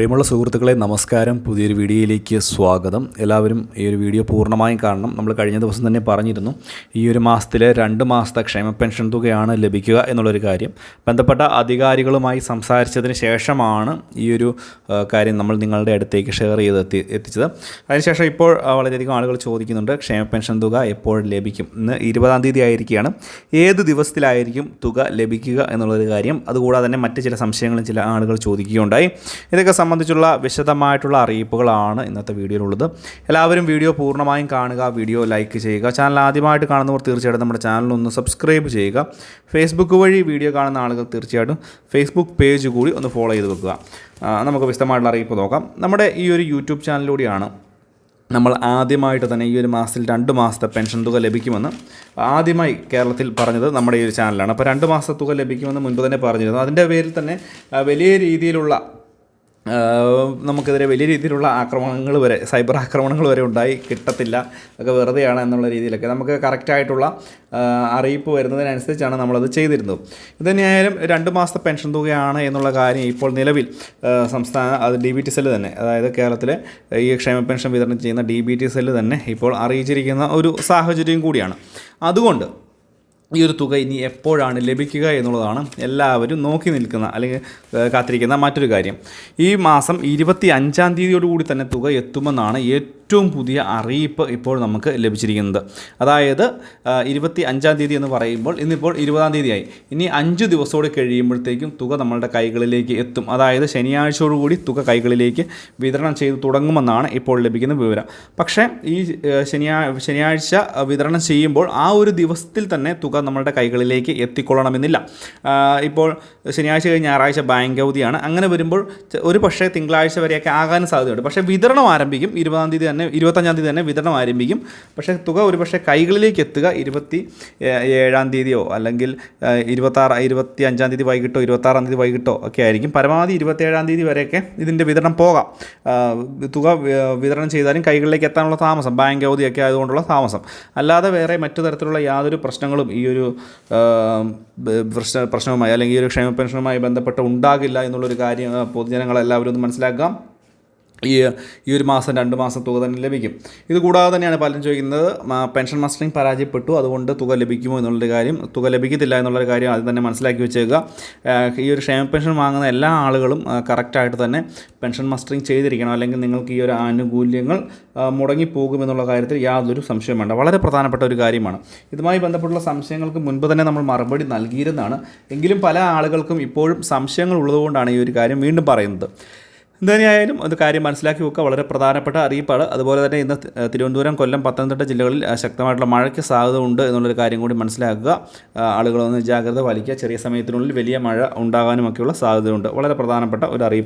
പ്രിയമുള്ള സുഹൃത്തുക്കളെ നമസ്കാരം. പുതിയൊരു വീഡിയോയിലേക്ക് സ്വാഗതം. എല്ലാവരും ഈ ഒരു വീഡിയോ പൂർണമായും കാണണം. നമ്മൾ കഴിഞ്ഞ ദിവസം തന്നെ പറഞ്ഞിരുന്നു ഈ ഒരു മാസത്തിലെ രണ്ട് മാസത്തെ ക്ഷേമ പെൻഷൻ തുകയാണ് ലഭിക്കുക എന്നുള്ളൊരു കാര്യം. ബന്ധപ്പെട്ട അധികാരികളുമായി സംസാരിച്ചതിന് ശേഷമാണ് ഈ ഒരു കാര്യം നമ്മൾ നിങ്ങളുടെ അടുത്തേക്ക് ഷെയർ ചെയ്ത് എത്തി എത്തിച്ചത്. അതിനുശേഷം ഇപ്പോൾ വളരെയധികം ആളുകൾ ചോദിക്കുന്നുണ്ട് ക്ഷേമ പെൻഷൻ തുക എപ്പോൾ ലഭിക്കും? ഇന്ന് ഇരുപതാം തീയതി ആയിരിക്കുകയാണ്. ഏത് ദിവസത്തിലായിരിക്കും തുക ലഭിക്കുക എന്നുള്ളൊരു കാര്യം. അതുകൂടാതെ തന്നെ മറ്റ് ചില സംശയങ്ങളും ചില ആളുകൾ ചോദിക്കുകയുണ്ടായി. ഇതൊക്കെ സംബന്ധിച്ചുള്ള വിശദമായിട്ടുള്ള അറിയിപ്പുകളാണ് ഇന്നത്തെ വീഡിയോയിലുള്ളത്. എല്ലാവരും വീഡിയോ പൂർണമായും കാണുക വീഡിയോ ലൈക്ക് ചെയ്യുക. ചാനൽ ആദ്യമായിട്ട് കാണുന്നവർ തീർച്ചയായിട്ടും നമ്മുടെ ചാനൽ ഒന്ന് സബ്സ്ക്രൈബ് ചെയ്യുക. ഫേസ്ബുക്ക് വഴി വീഡിയോ കാണുന്ന ആളുകൾ തീർച്ചയായിട്ടും ഫേസ്ബുക്ക് പേജ് കൂടി ഒന്ന് ഫോളോ ചെയ്ത് വെക്കുക. നമുക്ക് വിശദമായിട്ടുള്ള അറിയിപ്പ് നോക്കാം. നമ്മുടെ ഈ ഒരു യൂട്യൂബ് ചാനലിലൂടെയാണ് നമ്മൾ ആദ്യമായിട്ട് തന്നെ ഈ ഒരു മാസത്തിൽ രണ്ട് മാസത്തെ പെൻഷൻ തുക ലഭിക്കുമെന്ന് ആദ്യമായി കേരളത്തിൽ പറഞ്ഞത് നമ്മുടെ ഈ ഒരു ചാനലാണ് അപ്പോൾ രണ്ട് മാസത്തെ തുക ലഭിക്കുമെന്ന് മുൻപ് തന്നെ പറഞ്ഞിരുന്നു. അതിന്റെ പേരിൽ തന്നെ വലിയ രീതിയിലുള്ള നമുക്കെതിരെ വലിയ രീതിയിലുള്ള ആക്രമണങ്ങൾ വരെ സൈബർ ആക്രമണങ്ങൾ വരെ ഉണ്ടായി കിട്ടത്തില്ല ഒക്കെ വെറുതെയാണ് എന്നുള്ള രീതിയിലൊക്കെ നമുക്ക് കറക്റ്റായിട്ടുള്ള അറിയിപ്പ് വരുന്നതിനനുസരിച്ചാണ് നമ്മളത് ചെയ്തിരുന്നത്. ഇതുതന്നെയായാലും രണ്ട് മാസത്തെ പെൻഷൻ തുകയാണ് എന്നുള്ള കാര്യം ഇപ്പോൾ നിലവിൽ സംസ്ഥാന അത് ഡി ബി ടി സെല്ല് തന്നെ അതായത് കേരളത്തിലെ ഈ ക്ഷേമ പെൻഷൻ വിതരണം ചെയ്യുന്ന ഡി ബി ടി സെല്ല് തന്നെ ഇപ്പോൾ അറിയിച്ചിരിക്കുന്ന ഒരു സാഹചര്യം കൂടിയാണ്. അതുകൊണ്ട് ഈ ഒരു തുക ഇനി എപ്പോഴാണ് ലഭിക്കുക എന്നുള്ളതാണ് എല്ലാവരും നോക്കി നിൽക്കുന്ന അല്ലെങ്കിൽ കാത്തിരിക്കുന്ന മറ്റൊരു കാര്യം. ഈ മാസം ഇരുപത്തി അഞ്ചാം തീയതിയോടുകൂടി തന്നെ തുക എത്തുമെന്നാണ് ഏറ്റവും പുതിയ അറിയിപ്പ് ഇപ്പോൾ നമുക്ക് ലഭിച്ചിരിക്കുന്നത്. അതായത് ഇരുപത്തി അഞ്ചാം തീയതി എന്ന് പറയുമ്പോൾ ഇന്നിപ്പോൾ ഇരുപതാം തീയതിയായി. ഇനി അഞ്ച് ദിവസത്തോടെ കഴിയുമ്പോഴത്തേക്കും തുക നമ്മളുടെ കൈകളിലേക്ക് എത്തും. അതായത് ശനിയാഴ്ചയോടുകൂടി തുക കൈകളിലേക്ക് വിതരണം ചെയ്ത് തുടങ്ങുമെന്നാണ് ഇപ്പോൾ ലഭിക്കുന്ന വിവരം. പക്ഷേ ഈ ശനിയാ ശനിയാഴ്ച വിതരണം ചെയ്യുമ്പോൾ ആ ഒരു ദിവസത്തിൽ തന്നെ തുക നമ്മളുടെ കൈകളിലേക്ക് എത്തിക്കൊള്ളണമെന്നില്ല. ഇപ്പോൾ ശനിയാഴ്ച കഴിഞ്ഞ് ഞായറാഴ്ച ബാങ്ക് അവധിയാണ് അങ്ങനെ വരുമ്പോൾ ഒരു പക്ഷേ തിങ്കളാഴ്ച വരെയൊക്കെ ആകാൻ സാധ്യതയുണ്ട്. പക്ഷേ വിതരണം ആരംഭിക്കും. ഇരുപതാം തീയതി തന്നെ ഇരുപത്തഞ്ചാം തീയതി തന്നെ വിതരണം ആരംഭിക്കും. പക്ഷേ തുക ഒരു പക്ഷേ കൈകളിലേക്ക് എത്തുക ഇരുപത്തി ഏഴാം തീയതിയോ അല്ലെങ്കിൽ ഇരുപത്താറ് ഇരുപത്തി അഞ്ചാം തീയതി വൈകിട്ടോ ഇരുപത്താറാം തീയതി വൈകിട്ടോ ഒക്കെ ആയിരിക്കും. പരമാവധി ഇരുപത്തേഴാം തീയതി വരെയൊക്കെ ഇതിന്റെ വിതരണം പോകാം. തുക വിതരണം ചെയ്താലും കൈകളിലേക്ക് എത്താനുള്ള താമസം ബാങ്ക് അവധിയൊക്കെ ആയതുകൊണ്ടുള്ള താമസം. അല്ലാതെ വേറെ മറ്റു തരത്തിലുള്ള യാതൊരു പ്രശ്നങ്ങളും ഈ ഒരു പ്രശ്ന പ്രശ്നവുമായി അല്ലെങ്കിൽ ഈ ഒരു ക്ഷേമ പെൻഷനുമായി ബന്ധപ്പെട്ട് ഉണ്ടാകില്ല എന്നുള്ളൊരു കാര്യം പൊതുജനങ്ങളെല്ലാവരും ഒന്ന് മനസ്സിലാക്കാം. ഈ ഈ ഒരു മാസം രണ്ട് മാസം തുക തന്നെ ലഭിക്കും. ഇത് കൂടാതെ തന്നെയാണ് പലരും ചോദിക്കുന്നത് പെൻഷൻ മസ്റ്ററിംഗ് പരാജയപ്പെട്ടു അതുകൊണ്ട് തുക ലഭിക്കുമോ എന്നുള്ളൊരു കാര്യം. തുക ലഭിക്കത്തില്ല എന്നുള്ളൊരു കാര്യം ആദ്യം തന്നെ മനസ്സിലാക്കി വെച്ചേക്കുക. ഈ ഒരു ക്ഷേമ പെൻഷൻ വാങ്ങുന്ന എല്ലാ ആളുകളും കറക്റ്റായിട്ട് തന്നെ പെൻഷൻ മസ്റ്ററിംഗ് ചെയ്തിരിക്കണം. അല്ലെങ്കിൽ നിങ്ങൾക്ക് ഈ ഒരു ആനുകൂല്യങ്ങൾ മുടങ്ങിപ്പോകും എന്നുള്ള കാര്യത്തിൽ യാതൊരു സംശയം വേണ്ട. വളരെ പ്രധാനപ്പെട്ട ഒരു കാര്യമാണ്. ഇതുമായി ബന്ധപ്പെട്ടുള്ള സംശയങ്ങൾക്ക് മുൻപ് തന്നെ നമ്മൾ മറുപടി നൽകിയിരുന്നതാണ്. എങ്കിലും പല ആളുകൾക്കും ഇപ്പോഴും സംശയങ്ങൾ ഉള്ളതുകൊണ്ടാണ് ഈ ഒരു കാര്യം വീണ്ടും പറയുന്നത്. എന്തായാലും അത് കാര്യം മനസ്സിലാക്കി വെക്കുക. വളരെ പ്രധാനപ്പെട്ട അറിയിപ്പാണ്. അതുപോലെ തന്നെ ഇന്ന് തിരുവനന്തപുരം കൊല്ലം പത്തനംതിട്ട ജില്ലകളിൽ ശക്തമായിട്ടുള്ള മഴയ്ക്ക് സാധ്യത ഉണ്ട് എന്നുള്ളൊരു കാര്യം കൂടി മനസ്സിലാക്കുക. ആളുകളൊന്ന് ജാഗ്രത പാലിക്കുക. ചെറിയ സമയത്തിനുള്ളിൽ വലിയ മഴ ഉണ്ടാകാനുമൊക്കെയുള്ള സാധ്യതയുണ്ട്. വളരെ പ്രധാനപ്പെട്ട ഒരു അറിയിപ്പ്